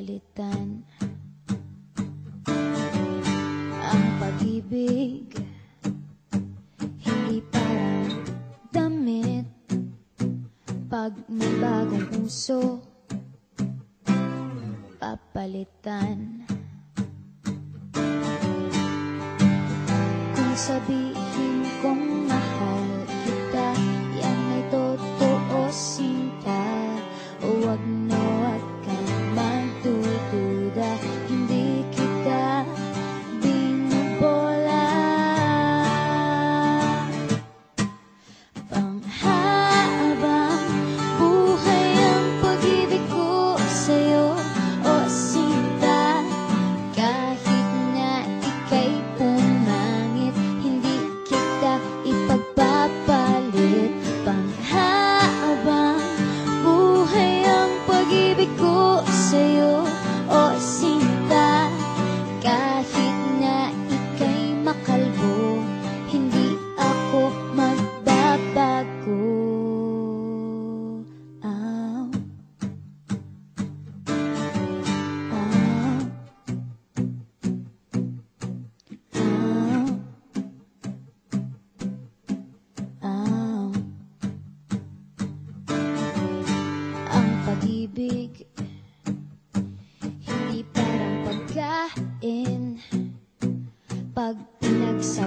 papalitan Ang pag-ibig Hindi parang damit. Pag may bagong uso Papalitan. Kung sabihin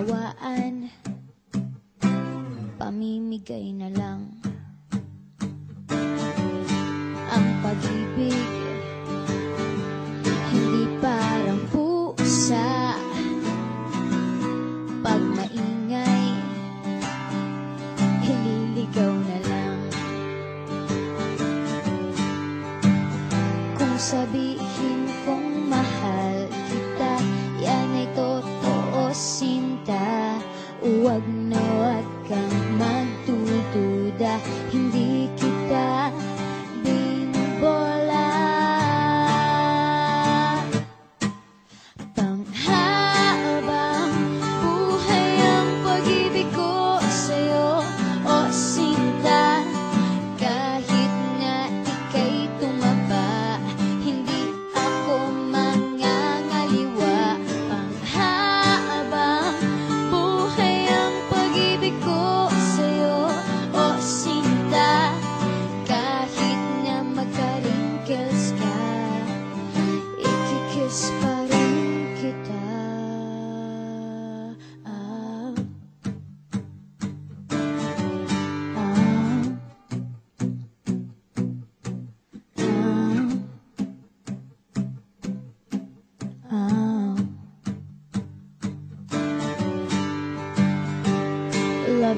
pinagsawaan Pamimigay na lang. Ang pag-ibig Hindi parang pusa. Pag maingay Hililigaw na lang. Kung sabihin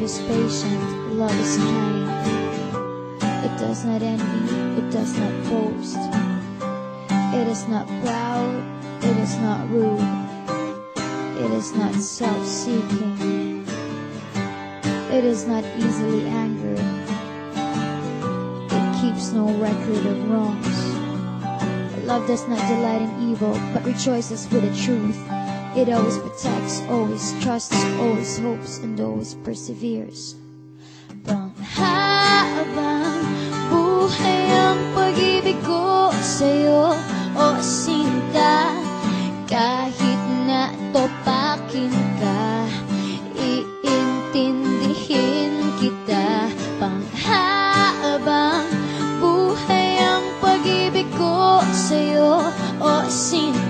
is patient, love is kind. It does not envy, it does not boast. It is not proud, it is not rude. It is not self-seeking. It is not easily angered. It keeps no record of wrongs. Love does not delight in evil, but rejoices with the truth. It always protects, always trusts, always hopes, and always perseveres. Panghabang buhay ang pag-ibig ko sa'yo, o sinta. Kahit na topakin ka, iintindihin kita. Panghabang buhay ang pag-ibig ko sa'yo, o sinta.